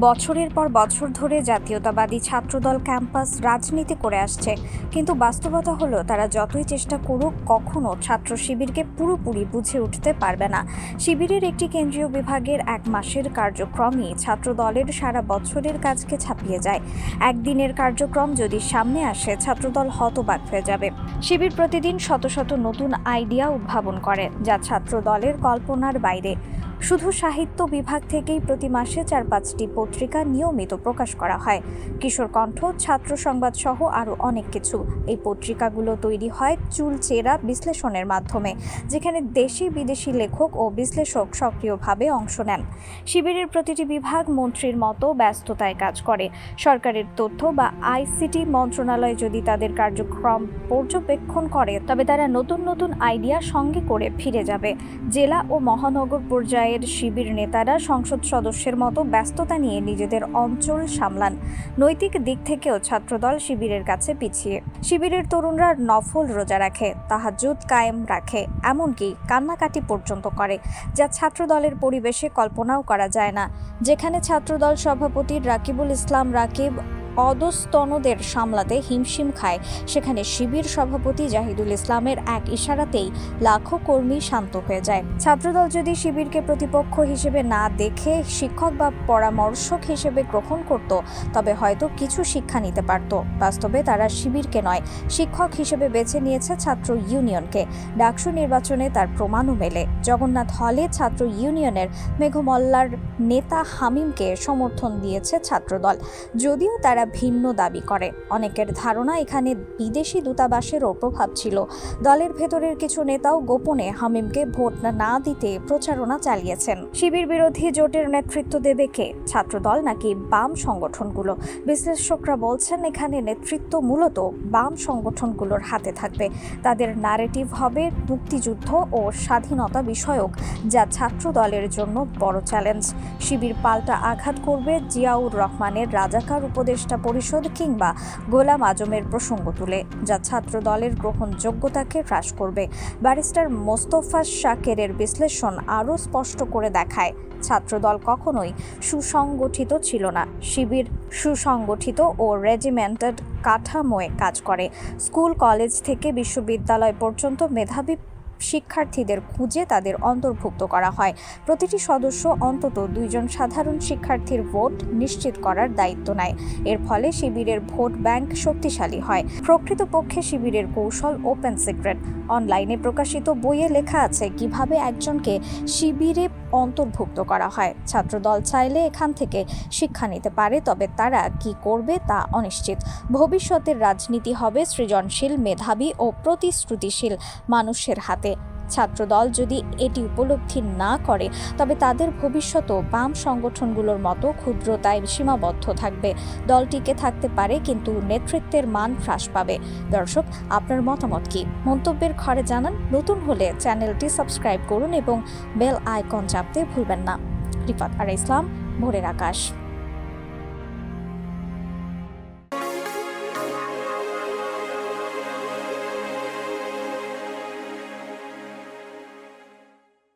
বছরের পর বছর ধরে জাতীয়তাবাদী ছাত্রদল ক্যাম্পাস রাজনীতি করে আসছে। কিন্তু বাস্তবতা হলো, তারা যতই চেষ্টা করুক, কখনো ছাত্র শিবিরকে পুরোপুরি বুঝে উঠতে পারবে না। শিবিরের একটি কেন্দ্রীয় বিভাগের এক মাসের কার্যক্রমই ছাত্রদলের সারা বছরের কাজকে ছাপিয়ে যায়। একদিনের কার্যক্রম যদি সামনে আসে, ছাত্রদল হতবাক হয়ে যাবে। শিবির প্রতিদিন শত শত নতুন আইডিয়া উদ্ভাবন করে, যা ছাত্রদলের কল্পনার বাইরে। শুধু সাহিত্য বিভাগ থেকেই প্রতি মাসে চার পাঁচটি পত্রিকা নিয়মিত প্রকাশ করা হয়। কিশোর কণ্ঠ, ছাত্র সংবাদ সহ আরও অনেক কিছু। এই পত্রিকাগুলো তৈরি হয় চুলচেরা বিশ্লেষণের মাধ্যমে, যেখানে দেশি বিদেশি লেখক ও বিশ্লেষক সক্রিয়ভাবে অংশ নেন। শিবিরের প্রতিটি বিভাগ মন্ত্রীর মতো ব্যস্ততায় কাজ করে। সরকারের তথ্য বা আইসিটি মন্ত্রণালয় যদি তাদের কার্যক্রম পর্যবেক্ষণ করে, তবে তারা নতুন নতুন আইডিয়া সঙ্গে করে ফিরে যাবে। জেলা ও মহানগর পর্যায়ের শিবির নেতারা সংসদ সদস্যের মতো ব্যস্ততা নিয়ে নিজেদের অঞ্চল সামলান। নৈতিক দিক থেকেও ছাত্রদল শিবিরের কাছে পিছিয়ে। শিবিরের তরুণরা নফল রোজা রাখে তাহা তাহাজুদ কায়েম রাখে, এমনকি কান্নাকাটি পর্যন্ত করে, যা ছাত্রদলের পরিবেশে কল্পনাও করা যায় না। যেখানে ছাত্রদল সভাপতি রাকিবুল ইসলাম রাকিব অদস্তনদের সামলাতে হিমশিম খায়। সেখানে শিবির সভাপতি জাহিদুল ইসলামের এক ইশারাতেই লাখো কর্মী শান্ত হয়ে যায়। ছাত্রদল যদি শিবিরকে প্রতিপক্ষ হিসেবে না দেখে শিক্ষক বা পরামর্শক হিসেবে গ্রহণ করত, তবে হয়তো কিছু শিক্ষা নিতে পারত। বাস্তবে তারা শিবিরকে নয়, শিক্ষক হিসেবে বেছে নিয়েছে ছাত্র ইউনিয়নকে। ডাকসু নির্বাচনে তার প্রমাণও মেলে। জগন্নাথ হলে ছাত্র ইউনিয়নের মেঘমল্লার নেতা হামিমকে সমর্থন দিয়েছে ছাত্রদল। যদিও তারা ভিন্ন দাবি করে। অনেকের ধারণা এখানে বিদেশি দূতাবাসেরও প্রভাব ছিল। দলের ভেতরের কিছু নেতাও গোপনে হামিমকে ভোট না দিতে প্রচারণা চালিয়েছেন। শিবির বিরোধী জোটের নেতৃত্ব দেবে কে? ছাত্রদল নাকি বাম সংগঠনগুলো? বিশ্লেষকরা বলছেন, এখানে নেতৃত্ব মূলত বাম সংগঠনগুলোর হাতে থাকবে। তাদের নারেটিভ হবে মুক্তিযুদ্ধ ও স্বাধীনতা বিষয়ক, যা ছাত্র দলের জন্য বড় চ্যালেঞ্জ শিবির পাল্টা আঘাত করবে জিয়াউর রহমানের রাজাকার উপদেষ্টা পরিষদ কিংবা গোলাম আজমের প্রসঙ্গ তুলে, যা ছাত্র দলের গ্রহণযোগ্যতাকে হ্রাস করবে। ব্যারিস্টার মোস্তফা শাকেরের বিশ্লেষণ আরও স্পষ্ট করে দেখায়, ছাত্রদল কখনোই সুসংগঠিত ছিল না। শিবির সুসংগঠিত ও রেজিমেন্টেড কাঠামোয় কাজ করে। স্কুল, কলেজ থেকে বিশ্ববিদ্যালয় পর্যন্ত মেধাবী শিক্ষার্থীদের খুঁজে তাদের অন্তর্ভুক্ত করা হয়। প্রতিটি সদস্য অন্তত দুইজন সাধারণ শিক্ষার্থীর ভোট নিশ্চিত করার দায়িত্ব নেয়। এর ফলে শিবিরের ভোট ব্যাংক শক্তিশালী হয়। প্রকৃতপক্ষে শিবিরের কৌশল ওপেন সিক্রেট অনলাইনে প্রকাশিত বইয়ে লেখা আছে কীভাবে একজনকে শিবিরে অন্তর্ভুক্ত করা হয়। ছাত্রদল চাইলে এখান থেকে শিক্ষা নিতে পারে, তবে তারা কি করবে তা অনিশ্চিত। ভবিষ্যতের রাজনীতি হবে সৃজনশীল, মেধাবী ও প্রতিশ্রুতিশীল মানুষের হাতে। ছাত্রদল যদি এটি উপলব্ধি না করে, তবে তাদের ভবিষ্যতও বাম সংগঠনগুলোর মতো ক্ষুদ্রতায় সীমাবদ্ধ থাকবে। দল টিকে থাকতে পারে, কিন্তু নেতৃত্বের মান হ্রাস পাবে। দর্শক, আপনার মতামত কি? মন্তব্যের ঘরে জানান। নতুন হলে চ্যানেলটি সাবস্ক্রাইব করুন এবং বেল আইকন চাপতে ভুলবেন না। রিফাত আর ইসলাম, ভোরের আকাশ।